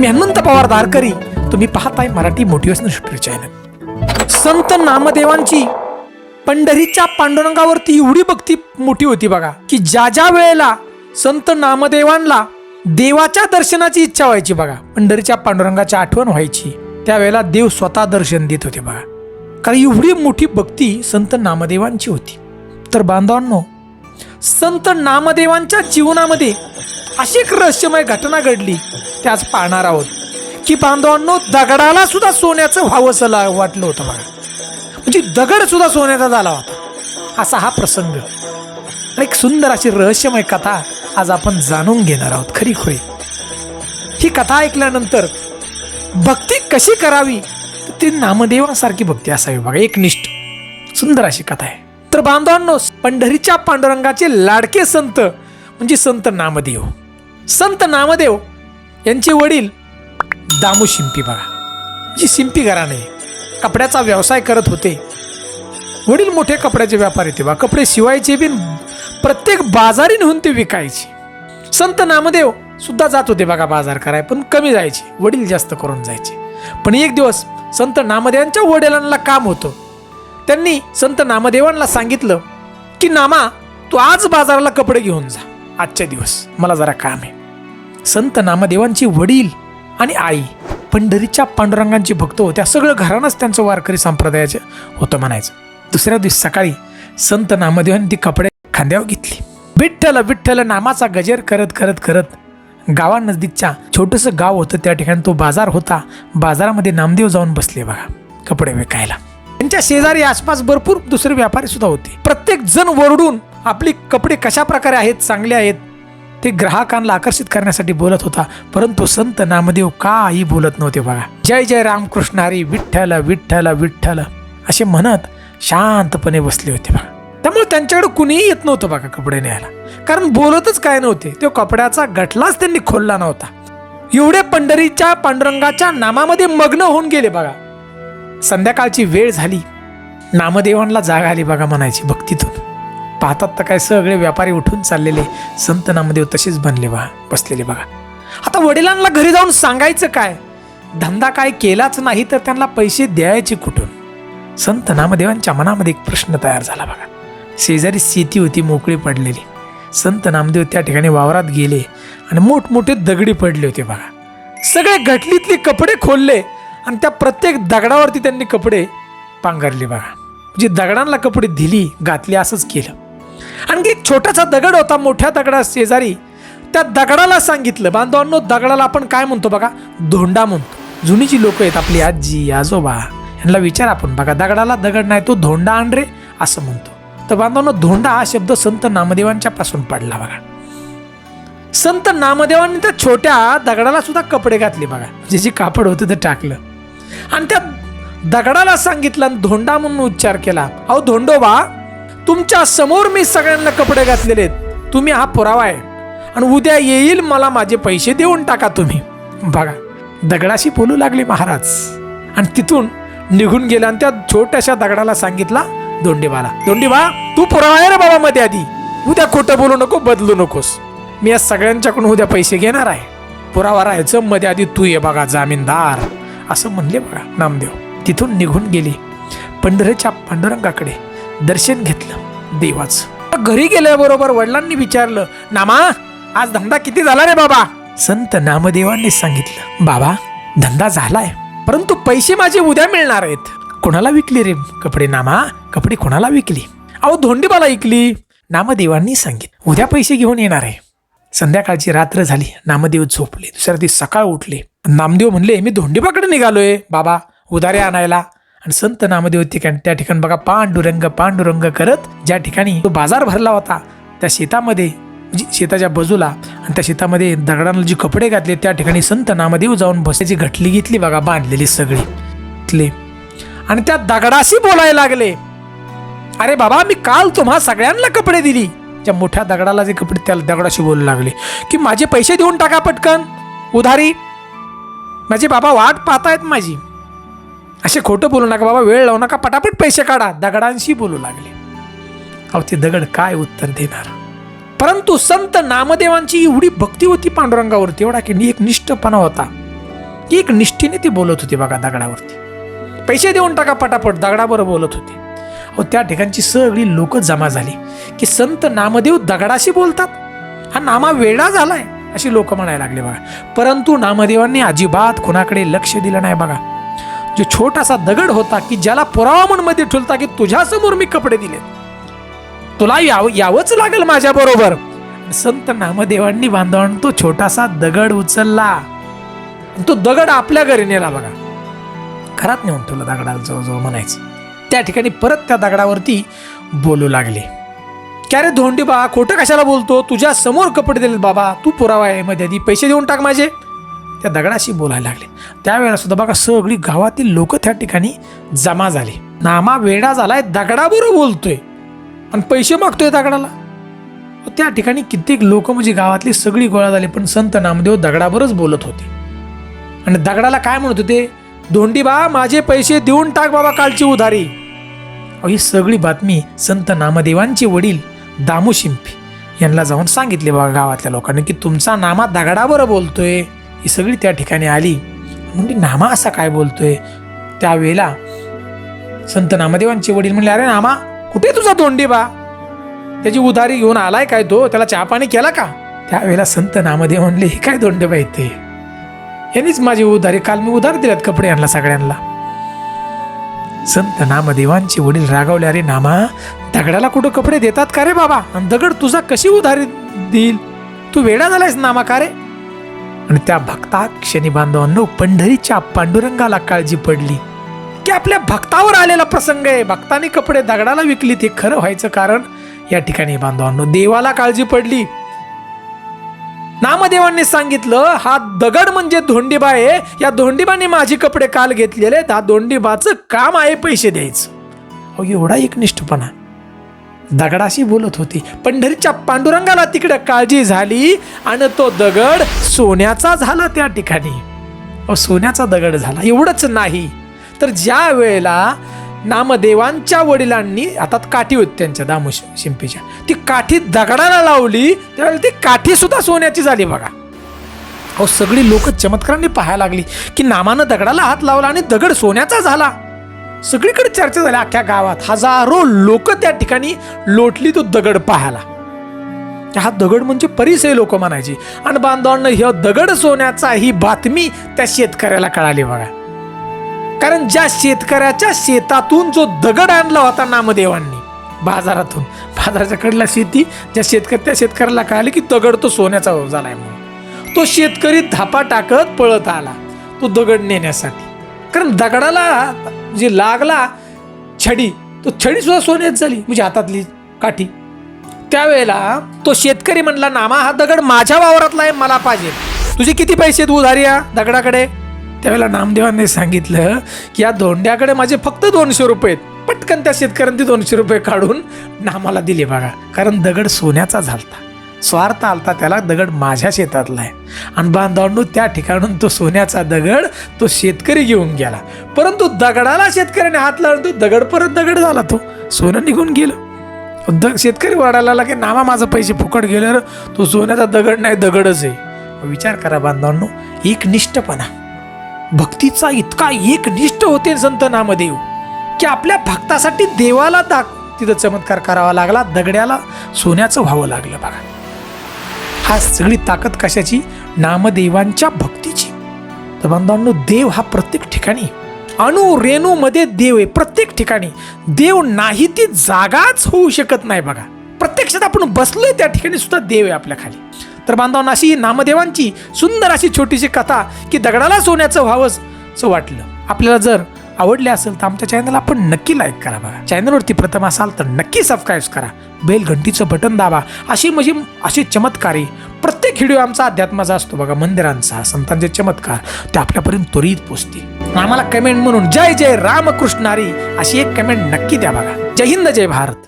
मी हनुमंत पवार दारकरी. तुम्ही पाहताय Marathi motivational story channel. संत नामदेवांची पंढरीच्या पांडुरंगावरती एवढी भक्ती मोठी होती बघा की ज्या ज्या वेळेला संत नामदेवांना देवाच्या दर्शनाची इच्छा व्हायची बघा पंढरीच्या पांडुरंगाची आठवण व्हायची त्यावेळेला देव स्वतः दर्शन देत होते बघा. कारण एवढी मोठी भक्ती संत नामदेवांची होती. तर बांधवांनो संत नामदेवांच्या जीवनामध्ये अशी एक रहस्यमय घटना घडली. त्याच आज पाहणार आहोत. की बांधवांनो दगडाला सुद्धा सोन्याचं व्हावंसं ला- वाटलं होतं मला. म्हणजे दगड सुद्धा सोन्याचा झाला होता. असा हा प्रसंग. आणि एक सुंदर अशी रहस्यमय कथा आज आपण जाणून घेणार आहोत. खरी खुरी ही कथा ऐकल्यानंतर भक्ती कशी करावी? ती नामदेवासारखी भक्ती असावी. बघा एकनिष्ठ. सुंदर अशी कथा आहे. तर बांधवांनो पंढरीच्या पांडुरंगाचे लाडके संत म्हणजे संत नामदेव. संत नामदेव यांचे वडील दामू शिंपी बाळा जी शिंपी घराणे कपड्याचा व्यवसाय करत होते. वडील मोठे कपड्याचे व्यापारी तेव्हा कपडे शिवायचे बिन प्रत्येक बाजारी नेऊन ते विकायचे. संत नामदेव सुद्धा जात होते बघा बाजार कराय पण कमी जायचे वडील जास्त करून जायचे. पण एक दिवस संत नामदेवांच्या वडिलांना काम होतं. त्यांनी संत नामदेवांना सांगितलं की नामा तू आज बाजाराला कपडे घेऊन जा. आजच्या दिवस मला जरा काम आहे. संत नामदेवांची वडील आणि आई पंढरीच्या पांडुरंगांची भक्त होत्या सगळं घरानंच त्यांचं वारकरी संप्रदायाचं होतं म्हणायचं. दुसऱ्या दिवशी सकाळी संत नामदेवांनी ती कपडे खांद्यावर घेतली. विठ्ठल विठ्ठल नामाचा गजेर करत करत करत गावानजदीकच्या छोटंसं गाव होतं. त्या ठिकाणी तो बाजार होता. बाजारामध्ये नामदेव जाऊन बसले बघा कपडे विकायला. त्यांच्या शेजारी आसपास भरपूर दुसरे व्यापारी सुद्धा होते. प्रत्येक जण वरडून आपली कपडे कशा प्रकारे आहेत चांगले आहेत ते ग्राहकांना आकर्षित करण्यासाठी बोलत होता. परंतु संत नामदेव काही बोलत नव्हते बघा. जय जय रामकृष्ण हरी विठ्ठल विठ्ठल विठ्ठल असे म्हणत शांतपणे बसले होते बघा. त्यामुळे त्यांच्याकडे कुणीही येत नव्हतं बघा कपडे न्यायला. कारण बोलतच काय नव्हते. तो कपड्याचा गठलाच त्यांनी खोलला नव्हता. एवढे पंढरीच्या पांडुरंगाच्या नामामध्ये मग्न होऊन गेले बघा. संध्याकाळची वेळ झाली. नामदेवांना जाग आली बघा म्हणायची भक्तीतून. पाहतात तर काय सगळे व्यापारी उठून चाललेले. संत नामदेव तसेच बनले बघा बसलेले बघा. आता वडिलांना घरी जाऊन सांगायचं काय? धंदा काय केलाच नाही तर त्यांना पैसे द्यायचे कुठून? संत नामदेवांच्या मनामध्ये एक प्रश्न तयार झाला बघा. शेजारी शेती होती मोकळी पडलेली. संत नामदेव त्या ठिकाणी वावरात गेले आणि मोठमोठे दगडी पडले होते बघा. सगळे घटलीतले कपडे खोलले. आणि त्या प्रत्येक दगडावरती त्यांनी कपडे पांघरले बघा. म्हणजे दगडांना कपडे दिली घातली असंच केलं. आणखी एक छोटासा दगड होता मोठ्या दगडा शेजारी. त्या दगडाला सांगितलं बांधवांनो दगडाला आपण काय म्हणतो बघा? धोंडा म्हणतो. जुनी जी लोक आहेत आपली आजी आजोबा यांना विचार आपण बघा. दगडाला दगड नाही तो धोंडा आण रे असं म्हणतो. तर बांधवांनो धोंडा हा शब्द संत नामदेवांच्या पासून पडला बघा. संत नामदेवांनी त्या छोट्या दगडाला सुद्धा कपडे घातले बघा. जे जे कापड होतं ते टाकलं. आणि त्या दगडाला सांगितलं आणि धोंडा म्हणून उच्चार केला. अहो धोंडोबा तुमच्यासमोर मी सगळ्यांना कपडे घातलेले आहेत. तुम्ही हा पुरावा आहे. आणि उद्या येईल मला माझे पैसे देऊन टाका तुम्ही. बघा दगडाशी बोलू लागले महाराज. आणि तिथून निघून गेला आणि त्या छोट्याशा दगडाला सांगितला धोंडेबाला धोंडेबा तू पुरावा आहे रे बाबा मध्ये आधी. उद्या खोटं बोलू नको बदलू नकोस. मी या सगळ्यांच्याकडून उद्या पैसे घेणार आहे. पुरावा राहायचं मध्ये आधी तू ये बघा जामीनदार. असं म्हणले बघा नामदेव. तिथून निघून गेले. पंढरीच्या पांडुरंगाकडे दर्शन घेतलं देवाचं. घरी गेल्याबरोबर वडिलांनी विचारलं नामा आज धंदा किती झाला रे बाबा? संत नामदेवांनी सांगितलं बाबा धंदा झालाय परंतु पैसे माझे उद्या मिळणार आहेत. कोणाला विकली रे कपडे नामा? कपडे कोणाला विकली? अहो धोंडीबाला विकली. नामदेवांनी सांगितलं उद्या पैसे घेऊन येणार आहे. संध्याकाळची रात्र झाली नामदेव झोपले. दुसऱ्या दिवशी सकाळ उठले. नामदेव म्हणले मी धोंडीबाकडे निघालोय. बाबा उदारे आणायला. आणि संत नामदेव ठिकाणी त्या ठिकाणी बघा पांडुरंग पांडुरंग करत ज्या ठिकाणी तो बाजार भरला होता त्या शेतामध्ये म्हणजे शेताच्या बाजूला आणि त्या शेतामध्ये दगडांना जे कपडे घातले त्या ठिकाणी संत नामदेव जाऊन बसायची घटली घेतली बघा बांधलेली सगळी. आणि त्या दगडाशी बोलायला लागले. अरे बाबा मी काल तुम्हा सगळ्यांना कपडे दिली. त्या मोठ्या दगडाला जे कपडे त्या दगडाशी बोलू लागले. की माझे पैसे देऊन टाका पटकन. उधारी. माझे बाबा वाट पाहतायत माझी. असे खोटं बोलू नका बाबा वेळ लावू नका पटापट पैसे काढा दगडांशी बोलू लागले. अहो ते दगड काय उत्तर देणार? परंतु संत नामदेवांची एवढी भक्ती होती पांडुरंगावरती एवढा की एक निष्ठपणा होता. की एक निष्ठेने ती बोलत होती बघा दगडावरती. पैसे देऊन टाका पटापट दगडावर बोलत होते. अहो त्या ठिकाणची सगळी लोक जमा झाली की संत नामदेव दगडाशी बोलतात. हा नामा वेडा झालाय. अशी लोक म्हणायला लागले बघा. परंतु नामदेवांनी अजिबात कुणाकडे लक्ष दिलं नाही बघा. जो छोटासा दगड होता की ज्याला पुरावा म्हणून मध्ये ठुलता की तुझ्यासमोर मी कपडे दिले. तुला यावं यावंच लागेल माझ्या बरोबर. संत नामदेवांनी बांधवांनी तो छोटासा दगड उचलला. तो दगड आपल्या घरी नेला बघा. घरात नेऊन ठेवला दगडाला जवळजवळ म्हणायचं. त्या ठिकाणी परत त्या दगडावरती बोलू लागले. क्या रे धोंडी बा? खोटं कशाला बोलतो? तुझ्या समोर कपडे दिलेत बाबा. तू पुरावा आहे मध्ये. आधी पैसे देऊन टाक माझे. त्या दगडाशी बोलायला लागले. त्यावेळेला सुद्धा बघा सगळी गावातील लोक त्या ठिकाणी जमा झाले. नामा वेडा झालाय दगडाबरोबर बोलतोय. आणि पैसे मागतोय दगडाला. त्या ठिकाणी कित्येक लोक म्हणजे गावातली सगळी गोळा झाली पण संत नामदेव दगडावरच बोलत होते. आणि दगडाला काय म्हणत होते? धोंडी बा माझे पैसे देऊन टाक बाबा कालची उधारी. ही सगळी बातमी संत नामदेवांचे वडील दामू शिंपी यांना जाऊन सांगितले बघा गावातल्या लोकांनी की तुमचा नामा दगडाबरोबर बोलतोय. ही सगळी त्या ठिकाणी आली. म्हणजे नामा असा काय बोलतोय? त्यावेळेला संत नामदेवांचे वडील म्हणले अरे नामा कुठे तुझा तोंडी बा? त्याची उधारी घेऊन आलाय काय तो? त्याला चहा पाणी केला का? त्यावेळेला संत नामदेव म्हणले हे काय दोंडे बाई ते? यांनीच माझी उधारी काल मी उधार दिल्यात कपडे आणला सगळ्यांना. संत नामदेवांचे वडील रागावले अरे नामा दगडाला कुठं कपडे देतात का रे बाबा? आणि दगड तुझा कशी उधारी देईल? तू वेडा झालायस नामा का रे? आणि त्या भक्ता क्षणी बांधवांनो पंढरीच्या पांडुरंगाला काळजी पडली. की आपल्या भक्तावर आलेला प्रसंग आहे. भक्ताने कपडे दगडाला विकली ते खरं व्हायचं कारण? या ठिकाणी बांधवांनो देवाला काळजी पडली. नामदेवांनी सांगितलं हा दगड म्हणजे धोंडीबा आहे. या धोंडीबाने माझे कपडे काल घेतलेले हा धोंडीबाचं काम आहे पैसे द्यायचं. अहो एवढा एकनिष्ठपणा. दगडाशी बोलत होती. पंढरीच्या पांडुरंगाला तिकडे काळजी झाली आणि तो दगड सोन्याचा झाला त्या ठिकाणी. अहो सोन्याचा दगड झाला. एवढंच नाही. तर ज्या वेळेला नामदेवांच्या वडिलांनी हातात काठी होती त्यांच्या दामू शिंपीच्या. ती काठी दगडाला लावली त्यावेळेला ती काठी सुद्धा सोन्याची झाली बघा. अहो सगळी लोक चमत्कारांनी पाहायला लागली की नामानं दगडाला हात लावला आणि दगड सोन्याचा झाला. सगळीकडे चर्चा झाली अख्ख्या गावात. हजारो लोक त्या ठिकाणी लोटली तो दगड पाहायला. हा दगड म्हणजे परिसय लोक म्हणायची. आणि बांधवांना ह्या दगड सोन्याचा ही बातमी त्या शेतकऱ्याला कळाली बघा. कारण ज्या शेतकऱ्याच्या शेतातून जो दगड आणला होता नामदेवांनी बाजारातून बाजाराच्या कडला शेती ज्या शेतकरी त्या शेतकऱ्याला कळाले की दगड तो सोन्याचा झालाय म्हणून. तो शेतकरी धापा टाकत पळत आला तो दगड नेण्यासाठी. कारण दगडाला जे लागला छडी तो छडी सुद्धा सोन्यात झाली म्हणजे हातातली काठी. त्यावेळेला तो शेतकरी म्हणला नामा हा दगड माझ्या वावरातला आहे मला पाहिजे. तुझे किती पैसे आहेत उधारी या दगडाकडे? त्यावेळेला नामदेवांनी सांगितलं की या धोंड्याकडे माझे फक्त दोनशे रुपये आहेत. पटकन त्या शेतकऱ्यांनी ते दोनशे रुपये काढून नामाला दिले बघा कारण दगड सोन्याचा झालता. स्वार्थ आलता त्याला दगड माझ्या शेतातला आहे. आणि बांधवांनो त्या ठिकाणून तो सोन्याचा दगड तो शेतकरी घेऊन गेला. परंतु दगडाला शेतकऱ्याने हात लावून तो दगड परत दगड झाला तो. सोनं निघून गेलं. द शेतकरी वाढायला लागला की नामा माझं पैसे फुकट गेले तो सोन्याचा दगड नाही दगडच आहे. विचार करा बांधवांनो एक निष्ठपणा. भक्तीचा इतका एकनिष्ठ होते संत नामदेव की आपल्या भक्तासाठी देवाला दाख तिथं चमत्कार करावा लागला दगड्याला सोन्याचं व्हावं लागलं बघा. हा सगळी ताकद कशाची? नामदेवांच्या भक्तीची. तर बांधवांनो देव हा प्रत्येक ठिकाणी अणु रेणू मध्ये देव आहे प्रत्येक ठिकाणी. देव नाही ती जागाच होऊ शकत नाही बघा. प्रत्यक्षात आपण बसलोय त्या ठिकाणी सुद्धा देव आहे आपल्या खाली. तर बांधवांना अशी नामदेवांची सुंदर अशी छोटीशी कथा की दगडाला सोन्याचं व्हावं असं वाटलं. आपल्याला जर आवडले असेल तर आमच्या चॅनलला आपण नक्की लाईक करा बघा. चॅनलवरती प्रथम असाल तर नक्की सबस्क्राईब करा. बेल घंटीचं बटन दाबा. अशी म्हणजे असे चमत्कारी प्रत्येक व्हिडिओ आमचा अध्यात्माचा असतो बघा मंदिरांचा संतांचे चमत्कार ते आपल्यापर्यंत त्वरित पोचतील. आम्हाला कमेंट म्हणून जय जय रामकृष्णारी अशी एक कमेंट नक्की द्या बघा. जय हिंद जय भारत.